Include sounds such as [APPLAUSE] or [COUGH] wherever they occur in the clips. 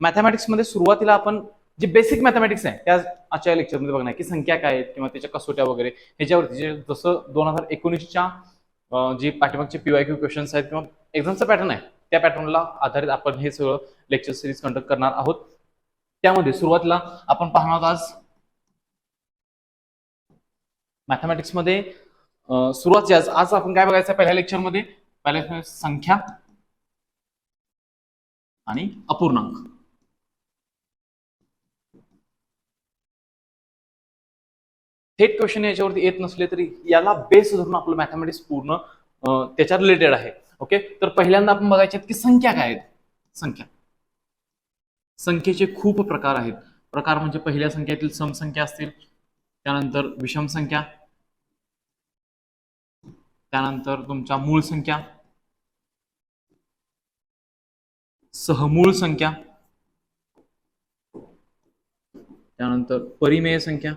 मॅथमॅटिक्समध्ये सुरुवातीला आपण जे बेसिक मॅथमॅटिक्स आहे त्या आजच्या लेक्चरमध्ये बघणार की संख्या काय आहेत किंवा त्याच्या कसोट्या वगैरे ह्याच्यावरती जे जसं दोन हजार एकोणीसच्या जी जे पाठीमागचे पीवाय क्यू क्वेश्चन्स आहेत किंवा एक्झामचा पॅटर्न आहे त्या पॅटर्नला आधारित आपण हे सगळं लेक्चर सिरीज कंडक्ट करणार आहोत. त्यामध्ये सुरुवातीला आपण पाहणार आहोत आज मॅथमॅटिक्समध्ये सुरुवात आज आज आपण काय बघायचं पहिल्या लेक्चरमध्ये पहिल्या संख्या आणि अपूर्णांक. थेट क्वेश्चन याच्यावरती येत नसले तरी याला बेस धरून आपलं मॅथमॅटिक्स पूर्ण त्याच्या रिलेटेड आहे. ओके तर पहिल्यांदा आपण बघायचे आहेत की संख्या काय आहेत? संख्या. संख्येचे खूप प्रकार आहेत. प्रकार म्हणजे पहिल्या संख्येतील समसंख्या असतील त्यानंतर विषम संख्या त्यानंतर तुमच्या मूळ संख्या सहमूळ संख्या त्यानंतर परिमेय संख्या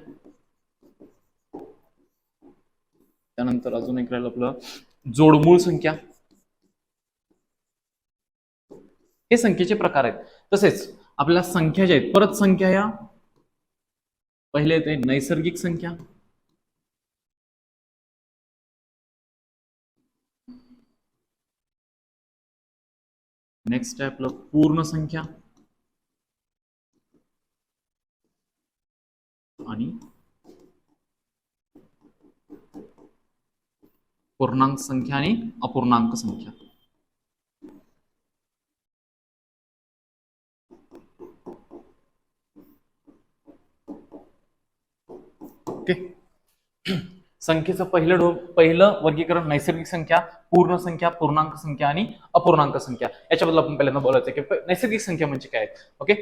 त्यानंतर अजून एक राहिलं आपलं जोडमूळ संख्या. हे संख्येचे प्रकार आहेत. तसेच आपल्या संख्या ज्या आहेत परत संख्या या. पहिले येते नैसर्गिक संख्या. नेक्स्ट आहे आपलं पूर्ण संख्या. आणि पूर्णांक संख्या आणि अपूर्णांक संख्या. ओके संख्येचं पहिलं डो पहिलं वर्गीकरण नैसर्गिक संख्या पूर्ण संख्या पूर्णांक संख्या आणि अपूर्णांक संख्या. याच्याबद्दल आपण पहिल्यांदा बोलायचं की नैसर्गिक संख्या म्हणजे काय? ओके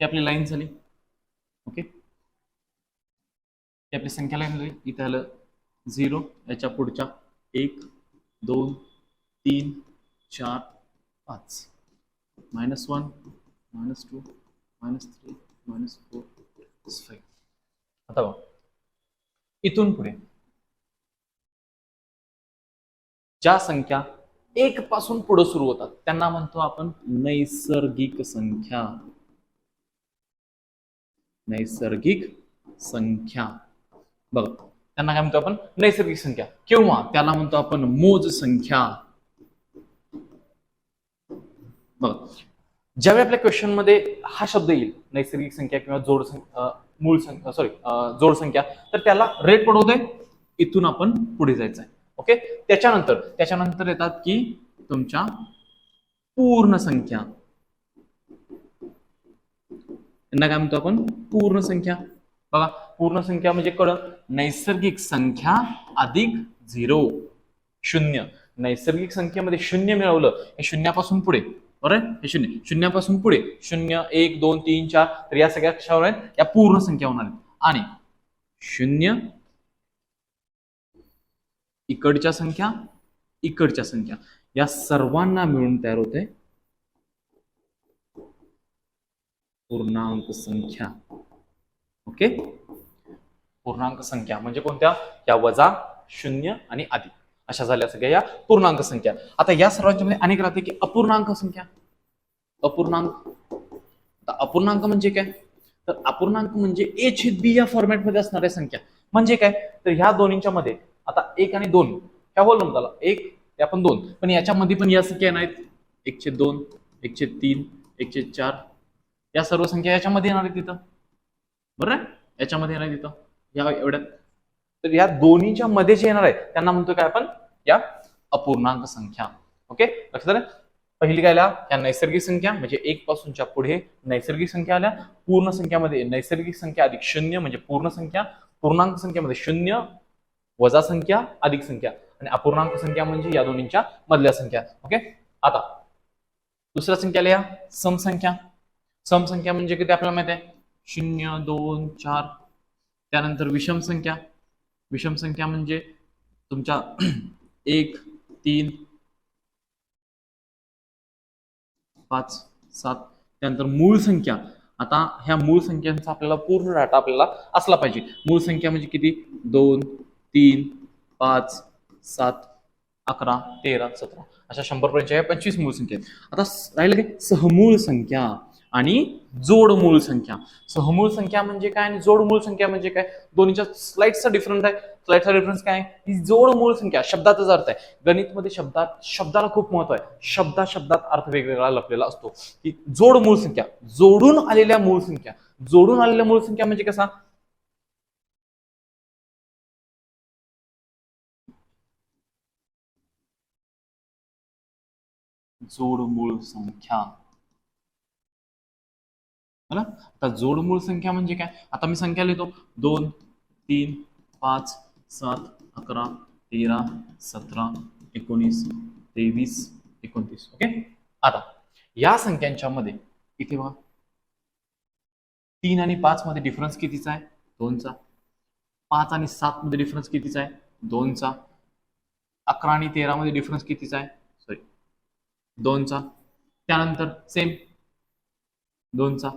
आपली लाईन झाली. ओके ही आपली संख्या लाईन इथे आलं. झिरो याच्या पुढच्या एक दोन तीन चार पाच. Minus one minus two minus three minus four five आता बघ. इथून पुढे. ज्या संख्या एक पासून पुढे सुरू होतात त्यांना म्हणतो आपण नैसर्गिक संख्या. नैसर्गिक संख्या. बघ त्यांना काय म्हणतो आपण? नैसर्गिक संख्या. किंवा त्याला म्हणतो आपण मोज संख्या. बघ ज्यावेळी आपल्या क्वेश्चनमध्ये हा शब्द येईल नैसर्गिक संख्या किंवा जोड संख्या मूळ संख्या सॉरी जोड संख्या तर त्याला रेट पडवतोय इथून आपण पुढे जायचं आहे ओके त्याच्यानंतर त्याच्यानंतर येतात की तुमच्या पूर्ण संख्या. यांना काय म्हणतो आपण? पूर्ण संख्या. बघा पूर्ण संख्या म्हणजे कळ नैसर्गिक संख्या अधिक झिरो. शून्य. नैसर्गिक संख्येमध्ये शून्य मिळवलं हे शून्यापासून पुढे. बरोबर हे शून्य. शून्यापासून पुढे. शून्य एक दोन तीन चार. तर या सगळ्या कशावर आहेत? या पूर्ण संख्या होणार आहेत. आणि शून्य इकडच्या संख्या इकडच्या संख्या. या सर्वांना मिळून तयार होते पूर्णांक संख्या. ओके? पूर्णांक संख्या म्हणजे कोणत्या? या वजा शून्य आणि अधिक. अशा झाल्या सगळ्या या पूर्णांक संख्या. आता या सर्वांच्या मध्ये अनेक राहते की अपूर्णांक संख्या. अपूर्णांक. आता अपूर्णांक म्हणजे काय? तर अपूर्णांक म्हणजे ए छेद बी या फॉर्मॅटमध्ये असणाऱ्या संख्या. म्हणजे काय? तर ह्या दोन्हीच्या मध्ये आता एक आणि दोन ह्या होल नंबरला एक या पण दोन. पण याच्यामध्ये पण या संख्या नाहीत एकशे दोन एकशे तीन एकशे चार. या सर्व संख्या याच्यामध्ये येणार आहेत तिथं. बरं? याच्यामध्ये येणार आहे तिथं. या एवढ्यात तर या दोन्हीच्या मध्ये जे येणार आहे त्यांना म्हणतो काय आपण? या अपूर्णांक संख्या. ओके लक्षात आलं? पहिली काय आल्या? या नैसर्गिक संख्या म्हणजे एक पासूनच्या पुढे नैसर्गिक संख्या आल्या. पूर्ण संख्यामध्ये नैसर्गिक संख्या अधिक शून्य म्हणजे पूर्ण संख्या. पूर्णांक संख्यामध्ये शून्य वजा संख्या अधिक संख्या. आणि अपूर्णांक संख्या म्हणजे या दोन्हींच्या मधल्या संख्या. ओके आता दुसऱ्या संख्या आल्या समसंख्या समसंख्या म्हणजे किती आपल्याला माहिती आहे? शून्य दोन चार त्यानंतर विषम संख्या. विषम संख्या म्हणजे तुमच्या [CLEARS THROAT] एक तीन पाच सात त्यानंतर मूळ संख्या. आता ह्या मूळ संख्यांचा आपल्याला पूर्ण डाटा आपल्याला असला पाहिजे. मूळ संख्या म्हणजे किती? दोन तीन पाच सात अकरा तेरा सतरा. अशा शंभर पर्यंत पंचवीस मूळ संख्या आता राहिलं काय सहमूळ संख्या. आणि जोड मूळ संख्या. सहमूळ संख्या म्हणजे काय आणि जोड मूळ संख्या म्हणजे काय? दोन्हीच्या स्लाइडचा डिफरन्स आहे. स्लाइडचा डिफरन्स काय आहे? ही जोड मूळ संख्या शब्दाचाच अर्थ आहे. गणितमध्ये शब्दात शब्दाला खूप महत्त्व आहे. शब्दा शब्दात अर्थ वेगवेगळा लपलेला असतो. की जोड मूळ संख्या जोडून आलेल्या मूळ संख्या. जोडून आलेल्या मूळ संख्या म्हणजे कसा? जोड मूळ संख्या. है ना? आता जोडमूळ संख्या म्हणजे काय? आता मी संख्या लिहितो. दोन तीन पाच सात अकरा तेरा सतरा एकोणीस तेवीस एकोणतीस. ओके आता या संख्यांच्या मध्ये इथे बघा. तीन आणि पाच मध्ये डिफरन्स कितीचा आहे? दोनचा. पाच आणि सात मध्ये डिफरन्स कितीचा आहे? दोनचा. अकरा आणि तेरा मध्ये डिफरन्स कितीचा आहे? सॉरी दोनचा. त्यानंतर सेम दोनचा.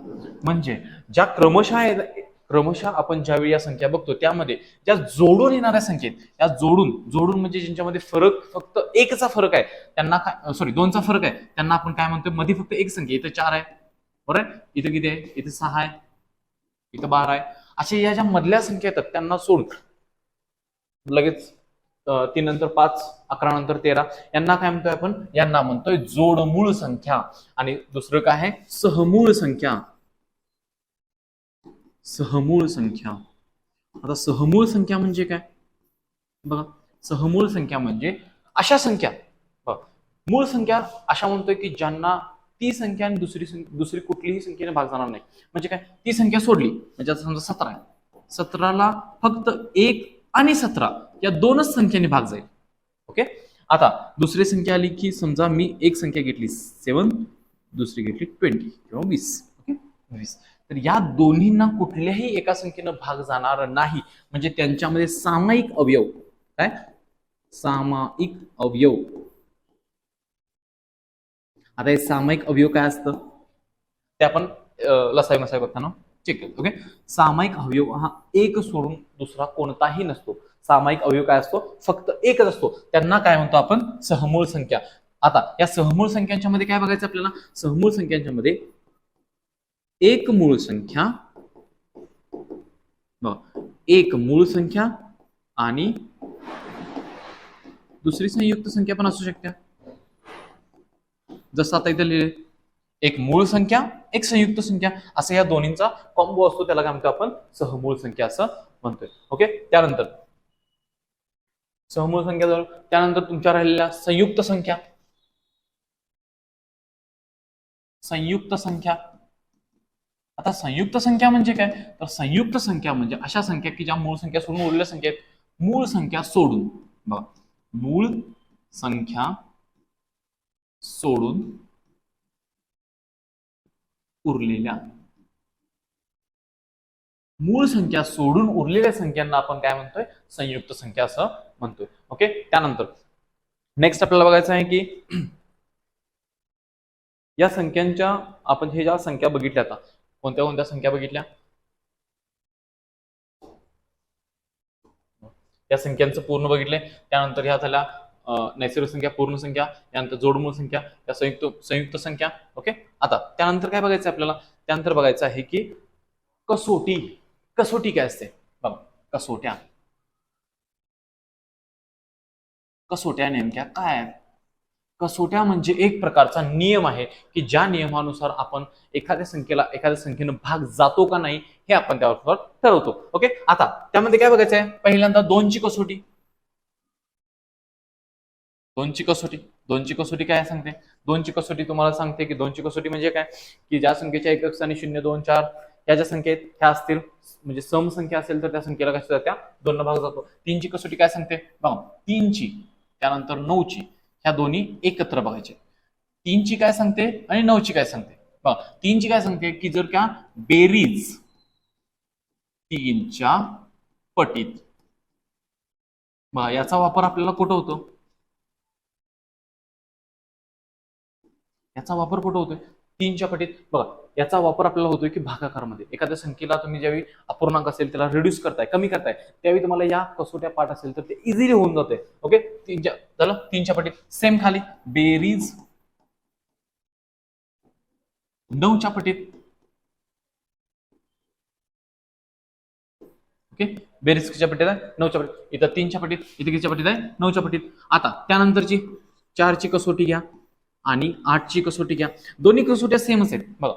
म्हणजे ज्या क्रमशः आहे- क्रमशः आपण ज्यावेळी या संख्या बघतो त्यामध्ये ज्या जोडून येणाऱ्या संख्येत या जोडून जोडून म्हणजे ज्यांच्यामध्ये फरक फक्त एकचा फरक आहे त्यांना काय सॉरी दोनचा फरक आहे त्यांना आपण काय म्हणतो मध्ये फक्त एक संख्या इथं चार आहे बरोबर इथं किती आहे? इथं सहा आहे इथं बारा आहे. अशा या ज्या मधल्या संख्या येतात त्यांना सोडून लगेच. तीन नंतर पाच अकरा नंतर तेरा. यांना काय म्हणतोय आपण? यांना म्हणतोय जोडमूळ संख्या. आणि दुसरं काय आहे? सहमूळ संख्या. सहमूळ संख्या. आता सहमूळ संख्या म्हणजे काय? बघा. सहमूळ संख्या म्हणजे अशा संख्या. मूळ संख्या अशा म्हणतोय की ज्यांना ती संख्या आणि दुसरी संख्या दुसरी कुठलीही संख्येने भाग जाणार नाही. म्हणजे काय? ती संख्या सोडली. म्हणजे आता समजा सतरा आहे. सतराला फक्त एक आणि सतरा या दोनच संख्येने भाग जाईल. ओके आता दुसरी संख्या आली की समजा मी एक संख्या घेतली सेवन दुसरी घेतली ट्वेंटी किंवा वीस. ओके वीस. तर या दोन्हींना कुठल्याही एका संख्येनं भाग जाणार नाही. म्हणजे त्यांच्यामध्ये सामायिक अवयव. काय? सामायिक अवयव. आता हे सामायिक अवयव काय असतं? ते आपण लसाई मसाई बघताना. चेक करतो ओके सामायिक अवयव हा एक सोडून दुसरा कोणताही नसतो. सामायिक अवयव काय असतो? फक्त एकच असतो. त्यांना काय म्हणतो आपण? सहमूळ संख्या. आता या सहमूळ संख्यांच्या मध्ये काय बघायचं आपल्याला? सहमूळ संख्यांच्या मध्ये एक मूळ संख्या एक मूळ संख्या आणि दुसरी संयुक्त संख्या पण असू शकते. जसं आता इथं लिहिले एक मूळ संख्या एक संयुक्त संख्या असं या दोन्हींचा कॉम्बो असतो. त्याला काय म्हणतो आपण? सहमूळ संख्या असं म्हणतोय. ओके त्यानंतर सहमूळ संख्या जवळ त्यानंतर तुमच्या राहिलेल्या संयुक्त संख्या. संयुक्त संख्या. आता संयुक्त संख्या म्हणजे काय? तर संयुक्त संख्या म्हणजे अशा संख्या की ज्या मूळ संख्या सोडून उरलेल्या संख्या आहेत. मूळ संख्या सोडून बघा. मूळ संख्या सोडून उरलेल्या. मूळ संख्या सोडून उरलेल्या संख्यांना आपण काय म्हणतोय? संयुक्त संख्या असं म्हणतोय. ओके त्यानंतर नेक्स्ट आपल्याला बघायचं आहे की या संख्यांच्या आपण हे ज्या संख्या बघितल्या आता कोणत्या कोणत्या संख्या बघितल्या? या संख्यांचं पूर्ण बघितले त्यानंतर ह्या झाल्या नैसर्गिक संख्या पूर्ण संख्या यानंतर जोडमूळ संख्या या संयुक्त संयुक्त संख्या ओके? आता त्यानंतर काय बघायचं आपल्याला? त्यानंतर बघायचं आहे की कसोटी कसोटी काय असते? बघा कसोट्या. कसोट्या नेमक्या काय कसोट्या म्हणजे एक प्रकारचा नियम आहे की ज्या नियमानुसार आपण एखाद्या संख्येला एखाद्या संख्येनं भाग जातो का नाही हे आपण त्यावर ठरवतो ओके? आता त्यामध्ये काय बघायचं आहे? पहिल्यांदा दोनची कसोटी. दोनची कसोटी? दोनची कसोटी काय सांगते? दोनची कसोटी तुम्हाला सांगते की दोनची कसोटी म्हणजे काय? की ज्या संख्येच्या एकक आणि शून्य दोन चार या ज्या संख्येत ह्या असतील म्हणजे सम संख्या असेल तर त्या संख्येला कशा जात्या दोन भाग जातो. तीनची कसोटी काय सांगते? बघा तीनची त्यानंतर नऊची ह्या दोन्ही एकत्र बघायचे. तीनची काय सांगते आणि नऊची काय सांगते? बघा तीनची काय सांगते की जर का बेरीज तीनच्या पटीत बघा याचा वापर आपल्याला कुठं होतो? याचा वापर कुठं होतोय? तीनच्या पटीत बघा याचा वापर आपल्याला होतोय की भागाकारामध्ये. एखाद्या संख्येला तुम्ही ज्यावेळी अपूर्णांक असेल त्याला रिड्यूस करताय कमी करताय त्यावेळी तुम्हाला या कसोट्या पाठ असेल तर ते इझिली होऊन जाते ओके तीनच्या झालं? तीनच्या पटीत सेम खाली. बेरीज नऊच्या पटीत ओके बेरीज किच्या पटीत आहे? नऊच्या पटीत इथं तीनच्या पटीत इथे किच्या पटीत आहे? नऊच्या पटीत आता त्यानंतरची चारची कसोटी घ्या. आणि आठची कसोटी घ्या. दोन्ही कसोट्या सेमच आहेत. बघा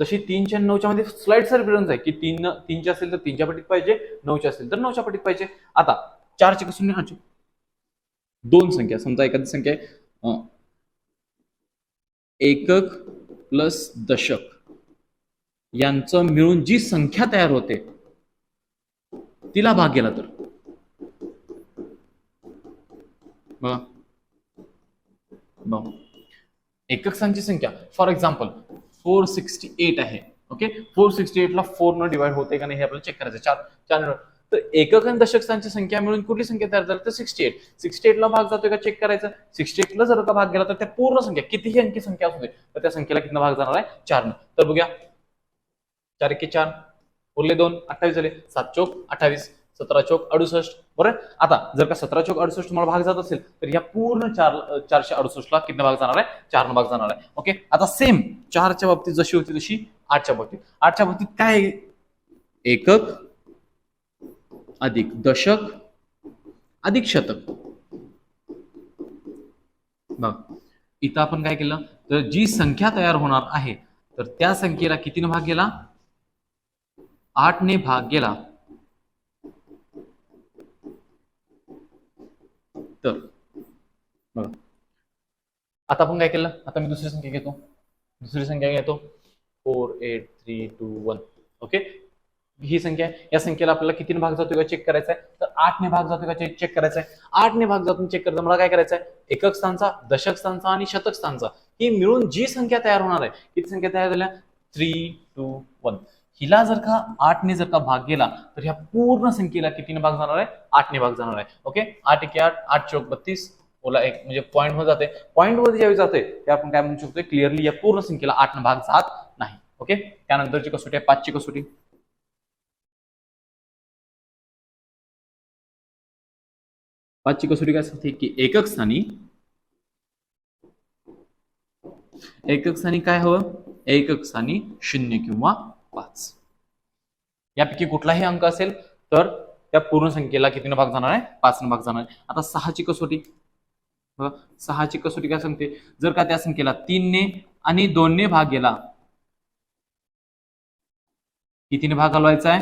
जशी तीनच्या नऊच्या मध्ये स्लाइड सर डिफरन्स आहे की तीन तीनच्या असेल तर तीनच्या पटीत पाहिजे नऊच्या असेल तर नऊच्या पटीत पाहिजे. आता चारची कसोटी आठची. दोन संख्या समजा एखादी संख्या आहे एकक प्लस दशक. यांचं मिळून जी संख्या तयार होते तिला भाग गेला तर. बघा. बघा. एकक संख्या. For example four sixty eight आहे. ओके फोर सिक्स्टी एटला फोर न डिवाइड होते का नाही हे आपल्याला चेक करायचं चार चार तर एकक आणि दशक संख्या मिळून कुठली संख्या तयार झाली? तर सिक्स्टी एट सिक्स्टी एटला भाग जातोय का? चेक करायचं. सिक्स्टी एटला जर का भाग गेला तर त्या पूर्ण संख्या कितीही अंकी संख्या असू दे तर त्या संख्येला किती भाग जाणार आहे? चारनं तर बघूया. चार एके चार. उरले दोन. अठ्ठावीस झाले. सात चौक अठ्ठावीस. सतरा चौक अडुसष्ट. बरोबर? आता जर का सतरा चौक अडुसष्ट तुम्हाला भाग जात असेल तर या पूर्ण चार चारशे अडुसष्टला किती भाग जाणार आहे? चार भाग जाणार आहे. ओके आता सेम चारच्या बाबतीत जशी होती तशी आठच्या बाबतीत. आठच्या बाबतीत काय एकक अधिक दशक अधिक शतक. बघ इथं आपण काय केलं? तर जी संख्या तयार होणार आहे तर त्या संख्येला कितीने भाग गेला? आठने भाग गेला. तर. बघा. आता आपण काय केलं? आता मी दुसरी संख्या घेतो. दुसरी संख्या घेतो. Four eight three two one. Okay? ही संख्या आहे. या संख्येला आपल्याला कितीने भाग जातो का चेक करायचा आहे तर आठने भाग जातो का चेक करायचा आहे आठने भाग जातून चेक करायचं मला काय करायचं आहे एकक स्थानचा दशक स्थानचा आणि शतक स्थानचा. ही मिळून जी संख्या तयार होणार आहे. किती संख्या तयार झाल्या? Three two one. हिला जर का आठने जर का भाग गेला तर ह्या पूर्ण संख्येला कितीने भाग जाणार आहे? आठने भाग जाणार आहे. ओके आठ एक आठ आठ चौक बत्तीस ओला एक म्हणजे पॉईंटमध्ये जाते. पॉईंटमध्ये ज्यावेळी जाते ते आपण काय म्हणू शकतो क्लिअरली या पूर्ण संख्येला आठने भाग जात नाही. ओके त्यानंतरची कसोटी आहे? पाचची कसोटी. पाचची कसोटी काय सांगते की एकक स्थानी एकक स्थानी काय हवं? एकक स्थानी शून्य किंवा यापैकी कुठलाही अंक असेल तर त्या पूर्ण संख्येला कितीनं भाग जाणार आहे? पाचनं भाग जाणार आहे. आता सहाची कसोटी. बघा सहाची कसोटी काय सांगते? जर का त्या संख्येला तीनने आणि दोनने भाग गेला कितीने भाग घालवायचा आहे?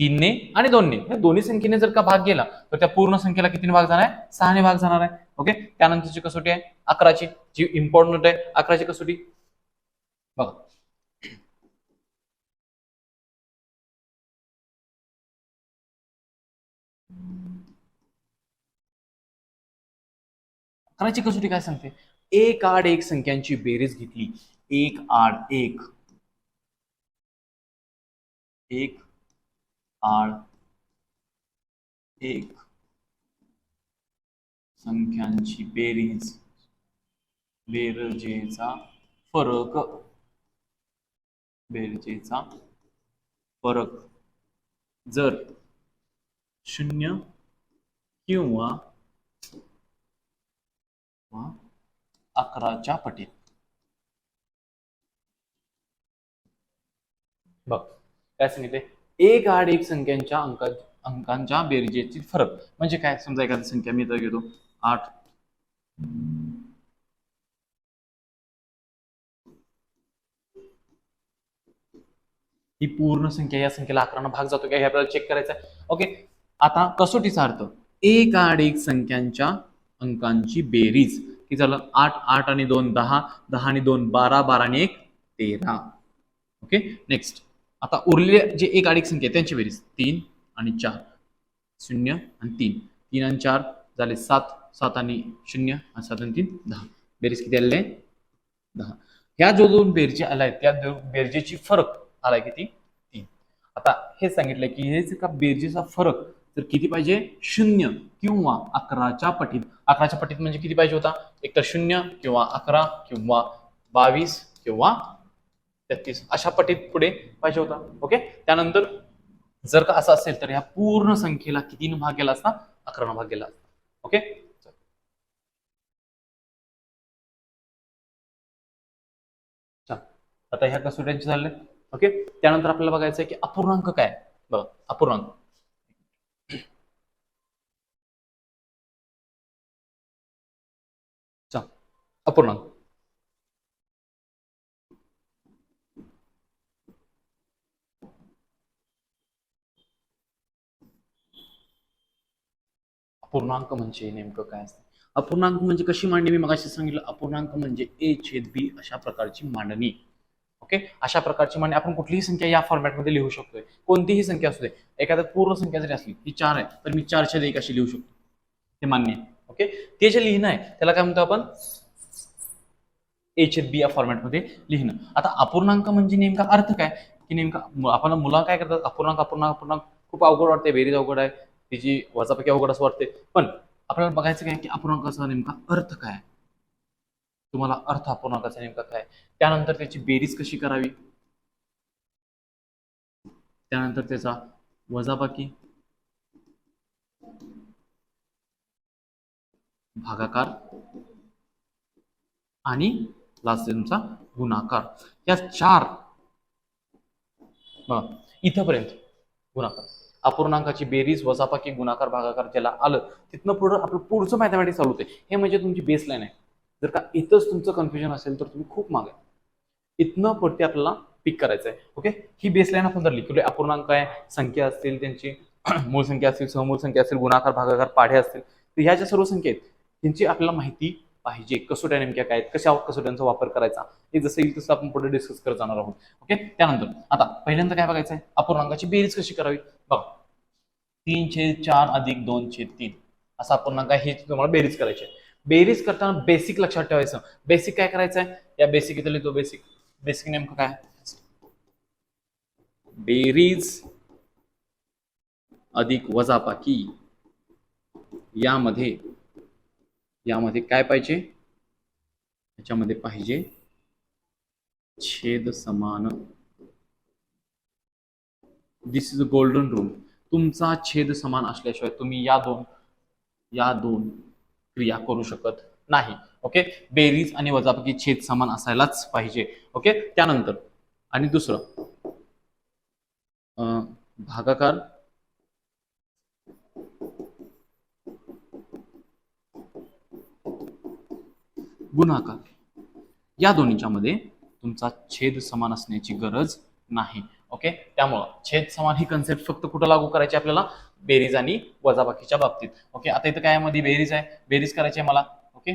तीनने आणि दोनने. या दोन्ही संख्येने जर का भाग गेला तर त्या पूर्ण संख्येला कितीने भाग जाणार आहे? सहाने भाग जाणार आहे. ओके? त्यानंतरची कसोटी आहे? अकराची. जी इम्पॉर्टंट आहे अकराची कसोटी. बघा. कराची कसोटी काय सांगते? एक आड एक संख्यांची बेरीज घेतली. एक आड एक. एक आड एक संख्यांची बेरीज. बेरजेचा फरक. बेरजेचा फरक. जर शून्य किंवा अकराच्या पटीत. बघ काय सांगितले? एक आड एक संख्यांच्या अंका अंकांच्या बेरजेची फरक. म्हणजे काय? समजा एखादी संख्या मी इथं घेतो. आठ. ही पूर्ण संख्या या संख्येला अकरानं भाग जातो का? हे आपल्याला चेक करायचं आहे ओके आता कसोटीचा अर्थ. एक आड एक संख्यांच्या अंकांची बेरीज. की झालं आठ आठ आणि दोन दहा दहा आणि दोन बारा बारा आणि एक तेरा. ओके? नेक्स्ट आता उरलेले जे एक आड एक संख्या आहे त्यांची बेरीज. तीन आणि चार. शून्य आणि तीन. तीन आणि चार झाले सात. सात आणि शून्य आणि सात आणि तीन दहा. बेरीज किती आलेले दहा. ह्या जो दोन बेरजे आलाय त्या दोन बेरजेची फरक आलाय किती? तीन. आता हे सांगितलंय की हे का बेरजेचा फरक तर किती पाहिजे? शून्य किंवा अकराच्या पटीत. अकराच्या पटीत म्हणजे किती पाहिजे होता? एक तर शून्य किंवा अकरा किंवा बावीस किंवा तेहतीस. अशा पटीत पुढे पाहिजे होता. ओके? त्यानंतर जर का असं असेल तर ह्या पूर्ण संख्येला कितीनं भाग गेला असता? अकरानं भाग गेला असता. ओके? चल. आता ह्या कसोट्यांचे झाले. ओके? त्यानंतर आपल्याला बघायचं आहे की अपूर्णांक काय बघा अपूर्णांक. अपूर्णांक अपूर्णांक म्हणजे नेमकं काय असतं? अपूर्णांक म्हणजे कशी मांडणी? मी मगाशी सांगितलं अपूर्णांक म्हणजे ए छेद बी अशा प्रकारची मांडणी. ओके? अशा प्रकारची मांडणी. आपण कुठलीही संख्या या फॉर्मॅटमध्ये लिहू शकतोय. कोणतीही संख्या असू दे. एखाद्या पूर्ण संख्या जरी असली ही चार आहे तर मी चार छेद एक अशी लिहू शकतो. हे मान्य आहे. ओके? ते जे लिहिणं आहे त्याला काय म्हणतो आपण? एच एफ बी या फॉर्मॅटमध्ये लिहिणं. आता अपूर्णांक म्हणजे नेमका अर्थ काय? की नेमका आपण मुलं काय करतात? अपूर्णांक अपूर्णांक अपूर्णांक खूप अवघड वाटते बेरीज अवघड आहे. तिची वजापैकी अवघड असं वाटते पण आपल्याला बघायचं काय? की अपूर्णांकाचा नेमका अर्थ काय? तुम्हाला अर्थ अपूर्णांकाचा नेमका काय? त्यानंतर त्याची बेरीज कशी करावी? त्यानंतर त्याचा वजाबाकी भागाकार आणि लास्ट तुमचा गुणाकार. या चार इथंपर्यंत गुणाकार. अपूर्णांकाची बेरीज वजापाकी गुणाकार भागाकार ज्याला आलं तिथनं पुढं आपलं पुढचं मॅथमॅटिक्स चालू होते हे म्हणजे तुमची बेसलाईन आहे. जर का इथंच तुमचं कन्फ्युजन असेल तर तुम्ही खूप मागे. इथनं पुढते आपल्याला पिक करायचं आहे ओके ही बेसलाईन आपण धरली लिहिली अपूर्णांक आहे संख्या असतील त्यांची [CLEARS THROAT] मूळ संख्या असतील समूळ संख्या असतील गुणाकार भागाकार पाढे असतील तर ह्या ज्या सर्व संख्या आहेत त्यांची आपल्याला माहिती पाहिजे. कसोट्या नेमक्या काय आहेत कशा कसोट्यांचा वापर करायचा हे जसं येईल तसं आपण पुढे डिस्कस करत जाणार आहोत. ओके त्यानंतर आता पहिल्यांदा काय बघायचं आहे अपूर्णांकाची बेरीज कशी करावी? बघा. तीन छे चार अधिक दोन छे तीन. असा अपूर्णांक आहे हे तुम्हाला बेरीज करायची आहे. बेरीज करताना बेसिक लक्षात ठेवायचं. बेसिक काय करायचं आहे या बेसिक इथं लिहितो बेसिक बेसिक नेमकं काय? बेरीज अधिक वजापाकी यामध्ये यामध्ये काय पाहिजे? याच्यामध्ये पाहिजे छेद समान. This is a golden rule तुमचा छेद समान असल्याशिवाय तुम्ही या दोन या दोन क्रिया करू शकत नाही. ओके बेरीज आणि वजापैकी छेद समान असायलाच पाहिजे. ओके त्यानंतर आणि दुसरं अं, भागाकार गुणाकार. या दोन्हीच्या मध्ये तुमचा छेद समान असण्याची गरज नाही. ओके? त्यामुळं छेद समान ही कन्सेप्ट फक्त कुठं लागू करायची आपल्याला? बेरीज आणि वजाबाकीच्या बाबतीत. ओके? आता इथं काय मध्ये बेरीज आहे. बेरीज करायची आहे मला. ओके?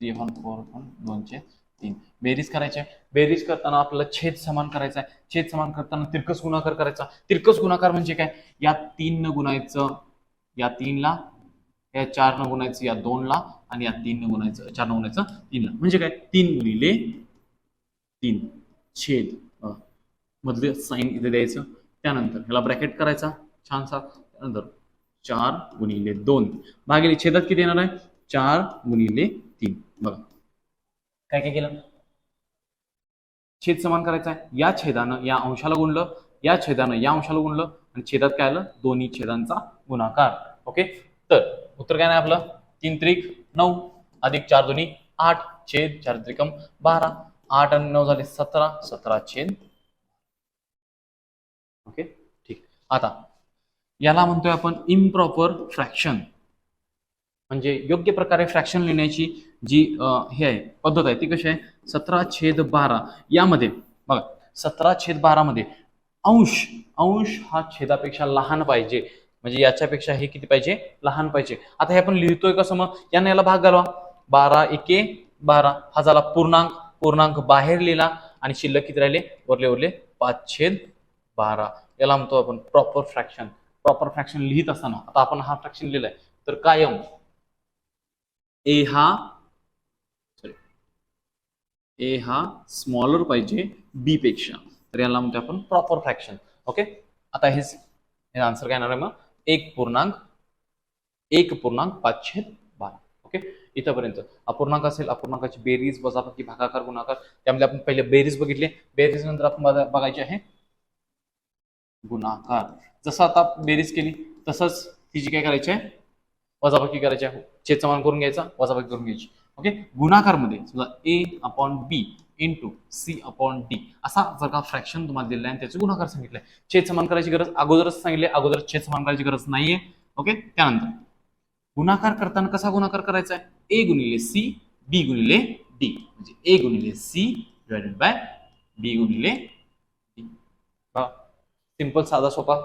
वन वन दोनशे तीन. बेरीज करायची आहे. बेरीज करताना आपल्याला छेद समान करायचा आहे. छेद समान करताना तिरकस गुणाकार करायचा. तिरकस गुणाकार म्हणजे काय? या तीन न गुणायचं. या तीनला या चार न गुणायचं या दोनला आणि या तीन न गुणायचं चार न गुणायचं तीनला. म्हणजे काय? तीन गुणिले तीन. छेद मधले साईन इथे द्यायचं. त्यानंतर ह्याला ब्रॅकेट करायचा छानसा. त्यानंतर चार गुणिले दोन. भागिले छेदात किती येणार आहे? चार गुणिले तीन. बघा. काय काय केलं? छेद समान करायचा आहे. या छेदानं या अंशाला गुणलं या छेदानं या अंशाला गुणलं आणि छेदात काय आलं? दोन्ही छेदांचा गुणाकार. ओके? तर उत्तर काय नाही आपलं? तीन त्रिक नऊ अधिक चार दोन्ही आठ छेद चार त्रिकम बारा आठ आणि नऊ झाले सतरा सतरा छेद. ओके ठीक. आता याला म्हणतोय आपण इम्प्रॉपर फ्रॅक्शन म्हणजे योग्य प्रकारे फ्रॅक्शन लिहिण्याची जी हे आहे पद्धत आहे ती कशी आहे? सतरा छेद बारा. यामध्ये बघा सतरा छेद बारा मध्ये अंश अंश हा छेदापेक्षा लहान पाहिजे. म्हणजे याच्यापेक्षा हे किती पाहिजे? लहान पाहिजे. आता हे आपण लिहितोय कसं मग? यानं याला भाग घालवा. बारा एके बारा. हा झाला पूर्णांक. पूर्णांक बाहेर लिहिला आणि शिल्लक किती राहिले? वरले उरले पाच छेद बारा. याला म्हणतो आपण प्रॉपर फ्रॅक्शन प्रॉपर फ्रॅक्शन लिहित असताना. आता आपण हा फ्रॅक्शन लिहिलाय. तर कायम. ए हा सॉरी ए हा स्मॉलर पाहिजे बी पेक्षा. तर याला म्हणतो आपण प्रॉपर फ्रॅक्शन ओके आता हेच हे आन्सर काय येणार आहे मग? एक पूर्णांक एक पूर्णांक पाचशे बारा. ओके इथंपर्यंत. अपूर्णांक असेल अपूर्णांकाची बेरीज वजाबाकी भागाकार गुणाकार. त्यामध्ये आपण पहिले बेरीज बघितले. बेरीज नंतर आपण बघा- बघायचे आहे. गुणाकार. जसं आता बेरीज केली तसंच तिची काय करायची आहे? वजाबाकी करायची आहे. चेचमान करून घ्यायचा वजाबाकी करून घ्यायची. ओके गुणाकारमध्ये समजा A upon B into C upon D असा जर का फ्रॅक्शन तुम्हाला दिलेला आहे आणि त्याचे गुणाकार सांगितले. छेद समान करायची गरज अगोदरच सांगितले अगोदर छेद समान करायची गरज नाहीये. ओके त्यानंतर गुणाकार करताना कसा गुणाकार करायचा आहे? ए गुणिले सी बी गुणिले डी म्हणजे ए गुणिले सी डिवायडेड बाय बी गुणिले डी सिंपल साधा सोपा.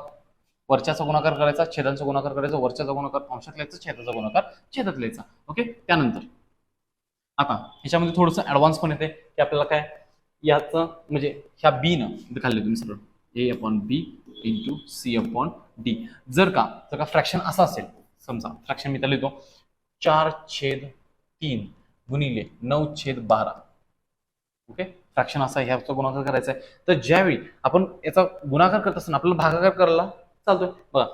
वरच्याचा गुणाकार करायचा छेदांचा गुणाकार करायचा वरच्याचा गुणाकार अंशात लिहायचा छेदाचा गुणाकार छेदात लिहायचा. ओके त्यानंतर आता ह्याच्यामध्ये थोडंसं ऍडव्हान्स पण येते की आपल्याला काय याचं म्हणजे ह्या बी न इथं खाल्ले तुम्ही सरळ A upon B into C upon D जर का जर का फ्रॅक्शन असं असेल समजा फ्रॅक्शन मी त्याला लिहितो. चार छेद तीन गुणिले नऊ छेद बारा. ओके? फ्रॅक्शन असा ह्याचा गुणाकार करायचा आहे. तर ज्यावेळी आपण याचा गुणाकार करत असताना आपल्याला भागाकार करायला चालतोय. बघा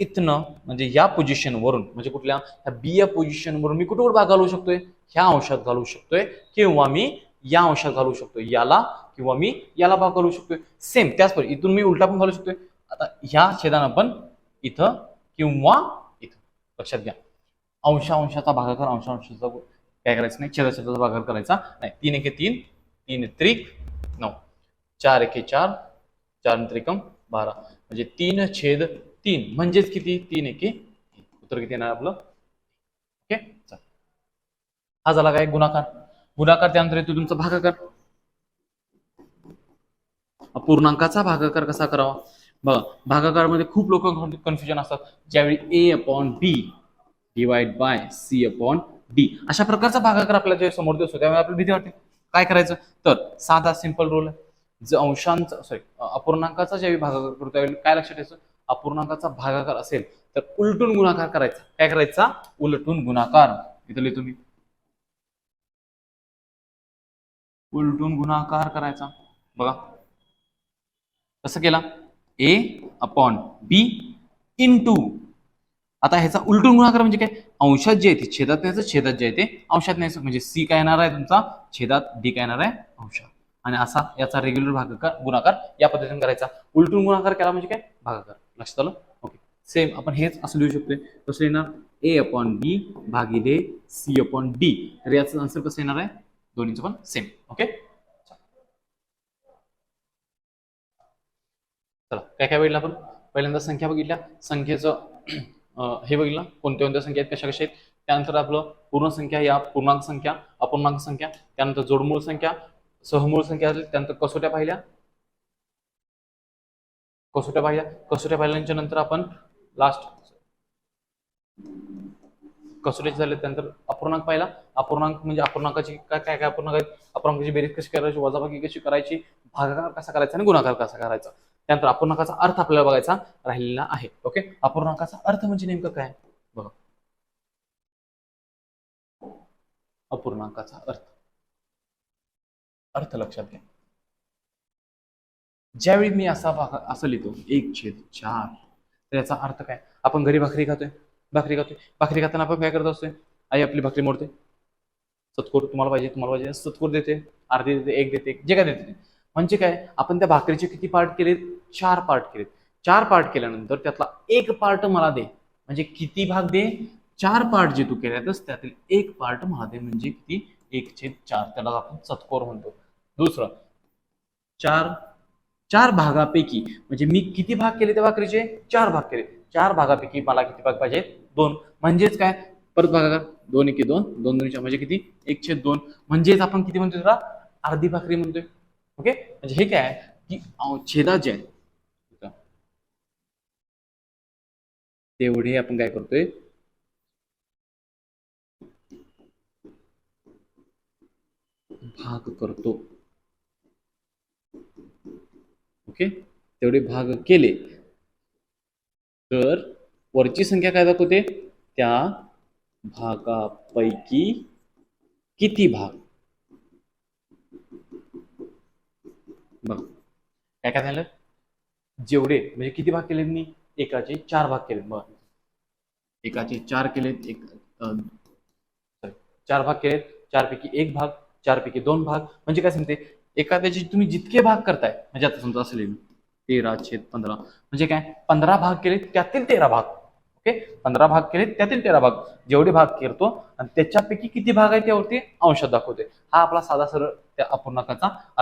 इथनं म्हणजे या पोझिशनवरून म्हणजे कुठल्या ह्या बी या पोझिशनवरून मी कुठे भाग घालू शकतोय? ह्या अंशात घालू शकतोय. किंवा मी या अंशात घालू शकतोय. याला किंवा मी याला भाग घालू शकतोय. सेम त्याच पद्धती इथून मी उलटा पण घालू शकतोय. आता ह्या छेदानं पण इथं किंवा इथं. लक्षात घ्या. अंशा अंशाचा भागाकार अंशा अंशाचा काय करायचं नाही? छेदा छेदाचा भागाकार करायचा नाही. तीन एके तीन तीन त्रिक नऊ. चार एके चार चार त्रिकम बारा. म्हणजे तीन छेद तीन. म्हणजेच किती? तीन एके उत्तर किती येणार आपलं? ओके चल. हा झाला काय गुणाकार? गुणाकार त्यानंतर येतो तुमचा भागाकार. अपूर्णांकाचा भागाकार कसा करावा? बघा भागाकारमध्ये खूप लोक कन्फ्युजन असतात. ज्यावेळी A upon B divide by C upon D अशा प्रकारचा भागाकार आपल्याला जे समोर दिसतो त्यामुळे आपल्याला भीती वाटते. काय करायचं? तर साधा सिंपल रोल आहे. जर अंशांचा सॉरी अपूर्णांकाचा ज्यावेळी भागाकार करतो त्यावेळी काय लक्षात ठेवायचं? अपूर्णांकाचा भागाकार असेल तर उलटून गुणाकार करायचा. काय करायचा? उलटून गुणाकार. इथं लिहितो मी. उलटून गुणाकार करायचा. बघा. कसं केला? A upon B into आता ह्याचा उलटून गुणाकार म्हणजे काय? अंशात जे आहे ते छेदात न्यायचं छेदात जे आहे ते अंशात न्यायचं. म्हणजे सी काय येणार आहे तुमचा? छेदात डी काय येणार आहे? अंशात आणि असा याचा रेग्युलर भागाकार गुणाकार या पद्धतीने करायचा. उलटून गुणाकार केला म्हणजे काय? भागाकार. लक्षात आलं? ओके सेम आपण हेच असं लिहू शकतोय. कसं येणार ए अपॉन बी भागिले सी अपॉन डी तर याचं आन्सर कसं येणार आहे? दोन्हीचं पण सेम ओके चला काय काय बघितलं आपण? पहिल्यांदा संख्या बघितल्या. संख्येचं हे बघितलं. कोणत्या कोणत्या संख्या आहेत कशा कशा आहेत? त्यानंतर आपलं पूर्ण संख्या या पूर्णांक संख्या अपूर्णांक संख्या त्यानंतर जोडमूळ संख्या सहमूळ संख्या असेल त्यानंतर कसोट्या पाहिल्या. कसोट्या पाहिल्या कसोट्या पाहिल्याच्या नंतर आपण लास्ट कसोटी झाले त्यानंतर अपूर्णांक पाहिला. अपूर्णांक म्हणजे अपूर्णांकाची काय काय काय अपूर्णांक आहेत? अपूर्णांकाची बेरीज कशी करायची? वजाबाकी कशी करायची? भागाकार कसा करायचा आणि गुणाकार कसा करायचा? त्यानंतर अपूर्णांकाचा अर्थ आपल्याला बघायचा राहिलेला आहे. ओके अपूर्णांकाचा अर्थ म्हणजे नेमकं काय? बघा. अपूर्णांकाचा अर्थ. अर्थ लक्षात घ्या. ज्यावेळी मी असा भाग असं लिहितो एक छेद चार तर याचा अर्थ काय? आपण घरी भाकरी खातोय भाकरी खातोय भाकरी खाताना आपण काय करत असतोय? आई आपली भाकरी मोडते. सत्कोर तुम्हाला पाहिजे तुम्हाला पाहिजे सत्कोर देते अर्धी देते एक देते जे काय देते म्हणजे काय? आपण त्या भाकरीचे किती पार्ट केलेत? चार पार्ट केलेत. चार पार्ट केल्यानंतर त्यातला एक पार्ट मला दे. म्हणजे किती भाग दे? चार पार्ट जे तू केल्यातच त्यातील एक पार्ट मला दे. म्हणजे किती? एक छेद चार. त्याला आपण सत्कोर म्हणतो. दुसरं. चार चार भागापैकी म्हणजे मी किती भाग केले त्या भाकरीचे? चार भाग केले. चार भागापैकी मला किती भाग पाहिजे दोन. म्हणजेच काय? परत भागाकार दोन एके दोन. दोन दोन म्हणजे किती? एक छेद दोन. म्हणजेच आपण किती म्हणतोय तुला? अर्धी भाकरी म्हणतोय. ओके? म्हणजे हे काय की छेदा जे आहे तेवढे आपण काय करतोय? भाग करतो. ओके? तेवढे भाग केले. तर वरची संख्या काय दाखवते? त्या भागापैकी किती भाग? बघ. काय काय झालं? जेवढे म्हणजे किती भाग केले मी? एकाचे चार भाग केले मग एकाचे चार केलेत एक अं, चार भाग केलेत. चारपैकी एक भाग चारपैकी दोन भाग. म्हणजे काय सांगते? एखाद्याचे तुम्ही जितके भाग करताय म्हणजे आता समजा असं लिहिलं तेरा छेद पंधरा म्हणजे काय? पंधरा भाग केले त्यातील तेरा भाग. ओके पंधरा भाग केले त्यातील तेरा भाग. जेवढे भाग करतो आणि त्याच्यापैकी किती भाग आहे त्यावरती अंश दाखवते हा आपला साधा सरळ त्या अपूर्णांकाचा अर्थ